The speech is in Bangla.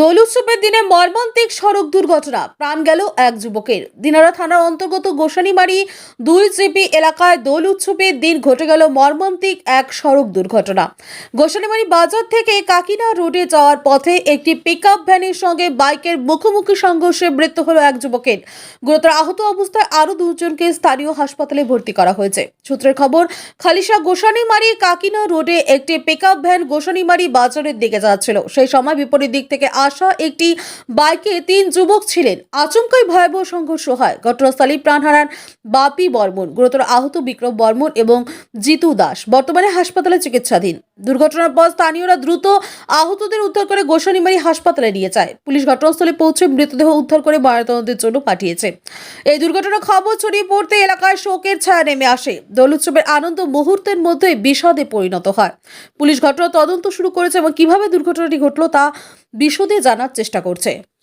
দোল উৎসবের দিনে মর্মান্তিক সড়ক দুর্ঘটনা। প্রাণ গেল এক যুবকের। দিনারা থানার অন্তর্গত গোসানিমারি দুই জিপি এলাকায় দোল উৎসবের দিন ঘটে গেল মর্মান্তিক এক সড়ক দুর্ঘটনা। গোসানিমারি বাজার থেকে কাকিনা রোডে যাওয়ার পথে একটি পিকআপ ভ্যানের সঙ্গে বাইকের মুখোমুখি সংঘর্ষে মৃত্যু হলো এক যুবকের। গুরুতর আহত অবস্থায় আরও দুজনকে স্থানীয় হাসপাতালে ভর্তি করা হয়েছে। সূত্রের খবর, খালিশা গোসানিমারি কাকিনা রোডে একটি পিকআপ ভ্যান গোসানিমারি বাজারের দিকে যাচ্ছিল। সেই সময় বিপরীত দিক থেকে আসা একটি বাইকে তিন যুবক ছিলেন। আচমকাই ভয়াবহ সংঘর্ষ হয়। ঘটনাস্থলেই প্রাণ হারান বাপি বর্মন। গুরুতর আহত বিক্রম বর্মন এবং জিতু দাস। বর্তমানে হাসপাতালে চিকিৎসাধীন। দুর্ঘটনার পর স্থানীয়রা দ্রুত আহতদের উদ্ধার করে গোসানিমারি হাসপাতালে নিয়ে যায়। পুলিশ ঘটনাস্থলে পৌঁছে মৃতদেহ উদ্ধার করে ময়নাতদন্তের জন্য পাঠিয়েছে। এই দুর্ঘটনার খবর ছড়িয়ে পড়তে এলাকায় শোকের ছায়া নেমে আসে। দোল উৎসবের আনন্দ মুহূর্তের মধ্যে বিষাদে পরিণত হয়। পুলিশ ঘটনা তদন্ত শুরু করেছে এবং কীভাবে দুর্ঘটনাটি ঘটলো তা বিশদে জানার চেষ্টা করছে।